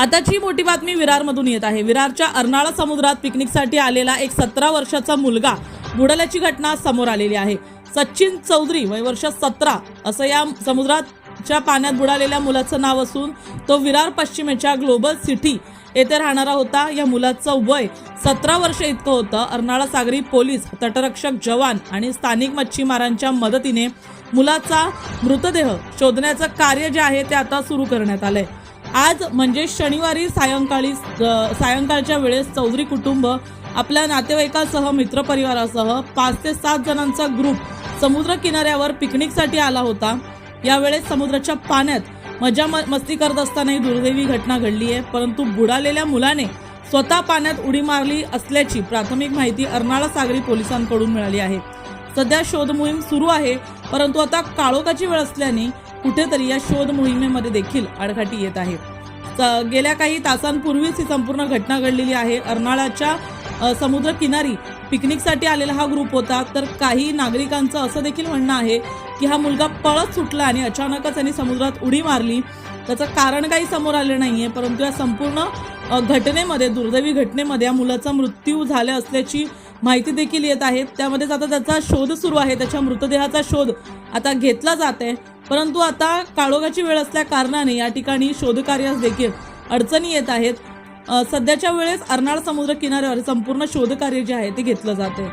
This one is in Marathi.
आताची मोठी बातमी विरारमधून येत आहे. विरारच्या अर्नाळा समुद्रात पिकनिकसाठी आलेला एक सतरा वर्षाचा मुलगा बुडाल्याची घटना समोर आलेली आहे. सचिन चौधरी वय वर्ष सतरा असं या समुद्राच्या पाण्यात बुडालेल्या मुलाचं नाव असून तो विरार पश्चिमेच्या ग्लोबल सिटी येथे राहणारा होता. या मुलाचं वय सतरा वर्ष इतकं होतं. अर्नाळा सागरी पोलीस तटरक्षक जवान आणि स्थानिक मच्छीमारांच्या मदतीने मुलाचा मृतदेह शोधण्याचं कार्य जे आहे ते आता सुरू करण्यात आलंय. आज म्हणजे शनिवारी सायंकाळी सायंकाळच्या वेळेस चौधरी कुटुंब आपल्या नातेवाईकासह मित्रपरिवारासह पाच ते सात जणांचा ग्रुप समुद्र किनाऱ्यावर पिकनिकसाठी आला होता. यावेळेस समुद्राच्या पाण्यात मजा म- मस्ती करत असताना ही दुर्दैवी घटना घडली आहे. परंतु बुडालेल्या मुलाने स्वतः पाण्यात उडी मारली असल्याची प्राथमिक माहिती अर्नाळा सागरी पोलिसांकडून मिळाली आहे. सध्या शोध मोहीम सुरू आहे परंतु आता काळोखाची वेळ असल्याने कुठेतरी या शोध मोहिमेमध्ये देखील आडकाठी येत आहे. स- गेल्या काही तासांपूर्वीच ही संपूर्ण घटना घडलेली आहे. अर्नाळाच्या समुद्र किनारी पिकनिकसाठी आलेला हा ग्रुप होता. तर काही नागरिकांचं असं देखील म्हणणं आहे की हा मुलगा पळत सुटला आणि अचानकच त्यांनी समुद्रात उडी मारली. त्याचं कारण काही समोर आलं आहे परंतु या संपूर्ण घटनेमध्ये दुर्दैवी घटनेमध्ये या मुलाचा मृत्यू झाला असल्याची माहिती देखील येत आहे. त्यामध्येच आता त्याचा शोध सुरू आहे. त्याच्या मृतदेहाचा शोध आता घेतला जात आहे परंतु आता काळोखाची वेळ असल्या कारणाने या ठिकाणी शोधकार्यास देखील अडचणी येत आहेत. सध्याच्या वेळेस अर्नाळ समुद्र किनाऱ्यावर संपूर्ण शोधकार्य जे आहे ते घेतलं जाते